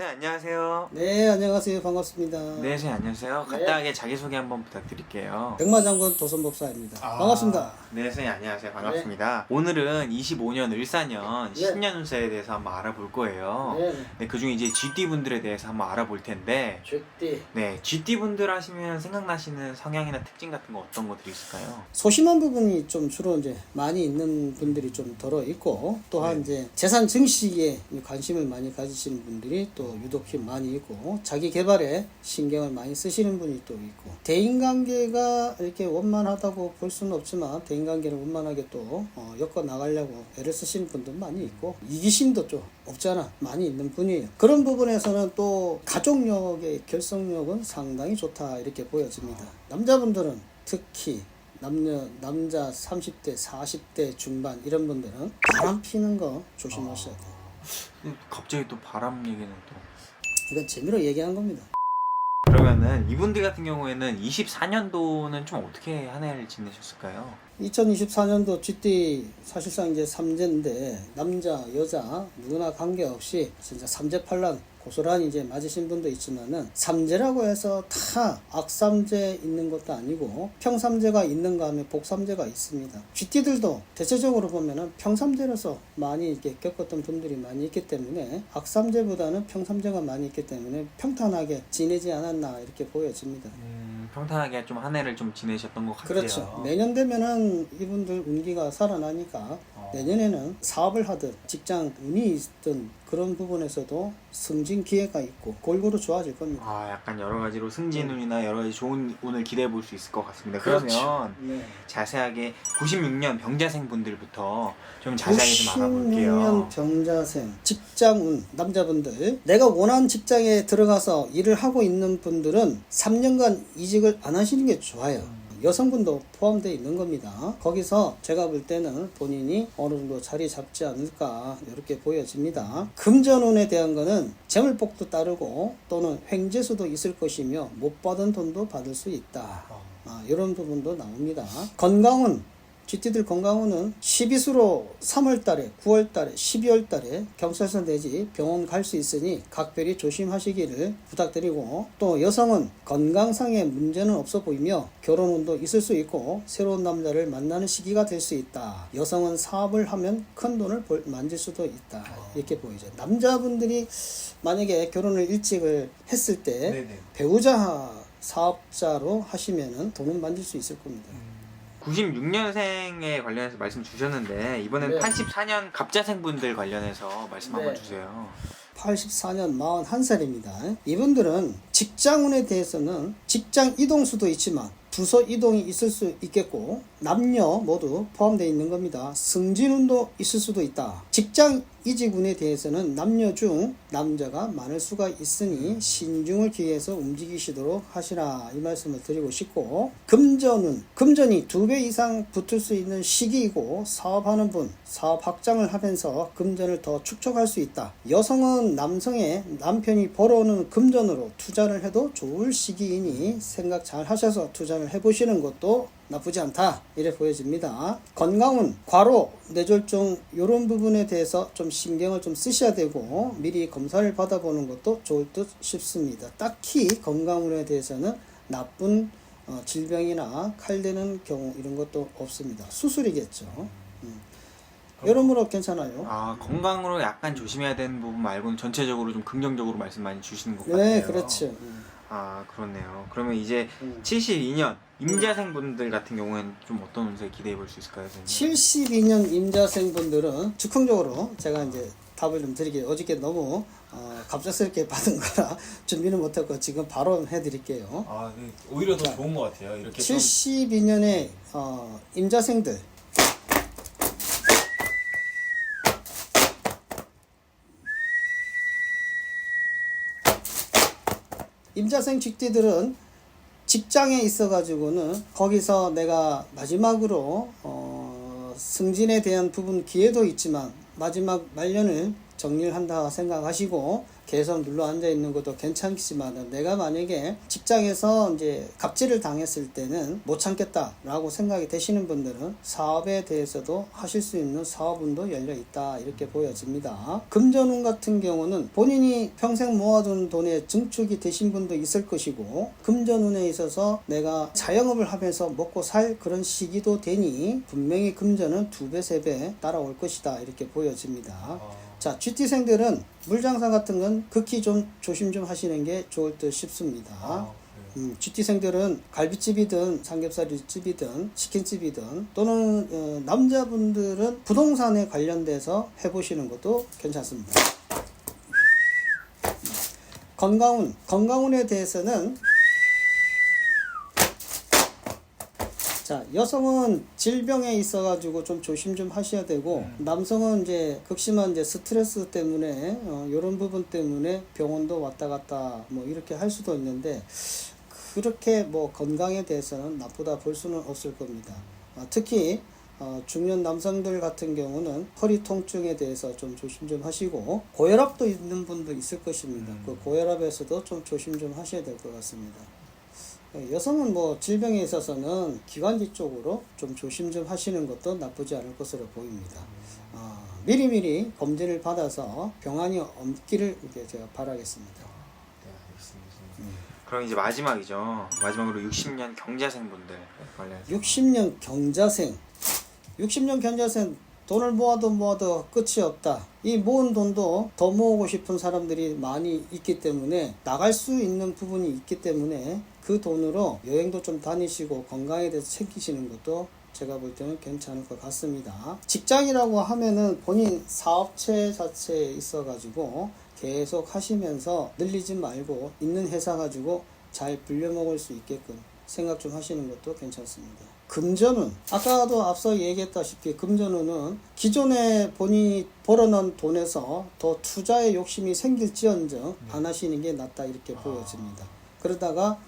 선생님 안녕하세요. 네, 안녕하세요. 반갑습니다. 네, 선생님 안녕하세요. 네. 간단하게 자기소개 한번 부탁드릴게요. 백마장군 도선법사입니다. 아. 반갑습니다. 네, 선생님 안녕하세요. 반갑습니다. 오늘은 25년 을사년 네. 신년 운세에 대해서 한번 알아볼 거예요. 네, 네, 그중에 이제 GD 분들에 대해서 한번 알아볼 텐데 쥐띠. 네, GD 분들 하시면 생각나시는 성향이나 특징 같은 거 어떤 것들이 있을까요? 소심한 부분이 좀 주로 이제 많이 있는 분들이 좀 덜어 있고 또한 네. 이제 재산 증식에 관심을 많이 가지시는 분들이 또 유독히 많이 있고 자기 개발에 신경을 많이 쓰시는 분이 또 있고 대인관계가 이렇게 원만하다고 볼 수는 없지만 대인관계를 원만하게 또 어, 엮어 나가려고 애를 쓰시는 분도 많이 있고 이기심도 좀 없잖아. 많이 있는 분이에요. 그런 부분에서는 또 가족력의 결속력은 상당히 좋다 이렇게 보여집니다. 남자분들은 특히 남녀 남자 30대 40대 중반 이런 분들은 바람 피는 거 조심하셔야 돼요. 근데 갑자기 또 바람 얘기는 또 이건 재미로 얘기한 겁니다 그러면은 이분들 같은 경우에는 24년도는 좀 어떻게 한 해를 지내셨을까요? 2024년도 GT 사실상 이제 삼재인데 남자 여자 누구나 관계없이 진짜 삼재팔란 고스란히 이제 맞으신 분도 있지만은 삼재라고 해서 다 악삼재 있는 것도 아니고 평삼재가 있는가 하면 복삼재가 있습니다. GT들도 대체적으로 보면은 평삼재로서 많이 이렇게 겪었던 분들이 많이 있기 때문에 악삼재보다는 평삼재가 많이 있기 때문에 평탄하게 지내지 않았나 이렇게 보여집니다. 음, 평탄하게 좀 한 해를 좀 지내셨던 것 같아요. 그렇죠. 내년 되면은 이분들 운기가 살아나니까 어. 내년에는 사업을 하든 직장 운이 있든 그런 부분에서도 승진 기회가 있고 골고루 좋아질 겁니다. 아, 약간 여러 가지로 승진 운이나 여러 가지 좋은 운을 기대해 볼 수 있을 것 같습니다. 그렇죠. 그러면 네. 자세하게 96년 병자생 분들부터 좀 자세하게 좀 알아볼게요. 96년 병자생 직장운 남자분들 내가 원하는 직장에 들어가서 일을 하고 있는 분들은 3년간 이직을 안 하시는 게 좋아요. 여성분도 포함되어 있는 겁니다. 거기서 제가 볼 때는 본인이 어느 정도 자리 잡지 않을까 이렇게 보여집니다. 금전운에 대한 거는 재물복도 따르고 또는 횡재수도 있을 것이며 못 받은 돈도 받을 수 있다. 아, 이런 부분도 나옵니다. 건강은 GT들 건강운은 12수로 3월달에, 9월달에, 12월달에 경찰서 내지 병원 갈 수 있으니 각별히 조심하시기를 부탁드리고 또 여성은 건강상의 문제는 없어 보이며 결혼운도 있을 수 있고 새로운 남자를 만나는 시기가 될 수 있다. 여성은 사업을 하면 큰 돈을 벌- 만질 수도 있다. 이렇게 보이죠. 남자분들이 만약에 결혼을 일찍을 했을 때 네네. 배우자 사업자로 하시면은 돈을 만질 수 있을 겁니다. 96년생에 관련해서 말씀 주셨는데 이번엔 네. 84년 갑자생 분들 관련해서 말씀 한번 네. 주세요. 84년 41살입니다. 이분들은 직장운에 대해서는 직장 이동 수도 있지만 부서 이동이 있을 수 있겠고 남녀 모두 포함되어 있는 겁니다. 승진운도 있을 수도 있다. 직장 이직운에 대해서는 남녀 중 남자가 많을 수가 있으니 신중을 기해서 움직이시도록 하시라 이 말씀을 드리고 싶고 금전은 금전이 두 배 이상 붙을 수 있는 시기이고 사업하는 분 사업 확장을 하면서 금전을 더 축적할 수 있다. 여성은 남성의 남편이 벌어오는 금전으로 투자를 해도 좋을 시기이니 생각 잘 하셔서 투자를 해보시는 것도 나쁘지 않다 이래 보여집니다. 건강은 과로, 뇌졸중 이런 부분에 대해서 좀 신경을 좀 쓰셔야 되고 미리 검사를 받아보는 것도 좋을 듯 싶습니다. 딱히 건강운에 대해서는 나쁜 어, 질병이나 칼대는 경우 이런 것도 없습니다. 수술이겠죠. 음. 여러모로 괜찮아요. 아 건강으로 약간 조심해야 되는 부분 말고는 전체적으로 좀 긍정적으로 말씀 많이 주시는 것 같아요. 네, 그렇죠. 음. 아 그렇네요. 그러면 이제 음. 72년 임자생 분들 같은 경우에는 좀 어떤 운세 기대해 볼 수 있을까요, 선생님? 72년 임자생분들은 즉흥적으로 제가 이제 답을 좀 드리게요. 어저께 너무 어, 갑작스럽게 받은 거라 준비는 못했고 지금 바로 해드릴게요. 아 오히려 더 좋은 것 같아요. 이렇게 72년의 어, 임자생들 임자생 직디들은 직장에 있어 가지고는 거기서 내가 마지막으로 어, 승진에 대한 부분 기회도 있지만 마지막 말년을 정리를 한다 생각하시고 계속 눌러 앉아 있는 것도 괜찮지만 내가 만약에 직장에서 이제 갑질을 당했을 때는 못 참겠다라고 생각이 되시는 분들은 사업에 대해서도 하실 수 있는 사업운도 열려 있다 이렇게 보여집니다. 금전운 같은 경우는 본인이 평생 모아둔 돈의 증축이 되신 분도 있을 것이고 금전운에 있어서 내가 자영업을 하면서 먹고 살 그런 시기도 되니 분명히 금전은 두 배, 세 배 따라올 것이다 이렇게 보여집니다. 어. 자, GT생들은 물장사 같은 건 극히 좀 조심 좀 하시는 게 좋을 듯 싶습니다. 아, 그래요. 음, GT생들은 갈비집이든 삼겹살집이든 치킨집이든 또는 어, 남자분들은 부동산에 관련돼서 해보시는 것도 괜찮습니다. 건강운, 건강운에 대해서는 자, 여성은 질병에 있어 가지고 좀 조심 좀 하셔야 되고, 남성은 이제 극심한 이제 스트레스 때문에, 어, 이런 부분 때문에 병원도 왔다 갔다 뭐 이렇게 할 수도 있는데, 그렇게 뭐 건강에 대해서는 나쁘다 볼 수는 없을 겁니다. 아, 특히, 어, 중년 남성들 같은 경우는 허리 통증에 대해서 좀 조심 좀 하시고, 고혈압도 있는 분도 있을 것입니다. 그 고혈압에서도 좀 조심 좀 하셔야 될 것 같습니다. 여성은 뭐 질병에 있어서는 기관지 쪽으로 좀 조심 좀 하시는 것도 나쁘지 않을 것으로 보입니다. 어, 미리미리 검진을 받아서 병환이 없기를 제가 바라겠습니다. 네, 알겠습니다. 선생님. 그럼 이제 마지막이죠. 마지막으로 60년 경자생분들 관련해서 60년 경자생, 60년 경자생 돈을 모아도 모아도 끝이 없다. 이 모은 돈도 더 모으고 싶은 사람들이 많이 있기 때문에 나갈 수 있는 부분이 있기 때문에 그 돈으로 여행도 좀 다니시고 건강에 대해서 챙기시는 것도 제가 볼 때는 괜찮을 것 같습니다. 직장이라고 하면은 본인 사업체 자체에 있어 가지고 계속 하시면서 늘리지 말고 있는 회사 가지고 잘 불려 먹을 수 있게끔 생각 좀 하시는 것도 괜찮습니다. 금전운 아까도 앞서 얘기했다시피 금전운은 기존에 본인이 벌어놓은 돈에서 더 투자의 욕심이 생길지언정 안 하시는 게 낫다 이렇게 보여집니다. 그러다가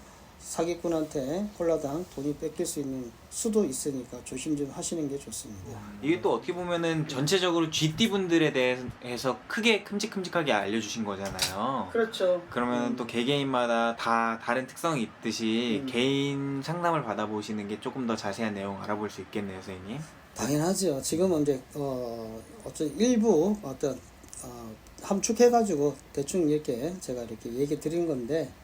사기꾼한테 홀라당 돈이 뺏길 수 있는 수도 있으니까 조심 좀 하시는 게 좋습니다. 이게 또 어떻게 보면은 전체적으로 GT 분들에 대해서 크게 큼직큼직하게 알려주신 거잖아요. 그렇죠. 그러면 또 개개인마다 다 다른 특성이 있듯이 음. 개인 상담을 받아보시는 게 조금 더 자세한 내용 알아볼 수 있겠네요, 선생님. 당연하죠. 지금은 이제 어 어떤 일부 어떤 어, 함축해가지고 대충 이렇게 제가 이렇게 얘기 드린 건데 어,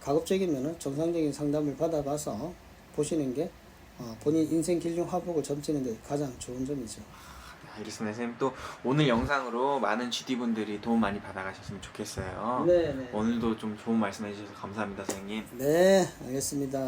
가급적이면은 정상적인 상담을 받아봐서 보시는 게 어, 본인 인생 길흉 화복을 점치는 데 가장 좋은 점이죠. 네, 알겠습니다, 선생님. 또 오늘 영상으로 많은 GT 분들이 도움 많이 받아가셨으면 좋겠어요. 네, 네. 오늘도 좀 좋은 말씀 해 주셔서 감사합니다, 선생님. 네, 알겠습니다.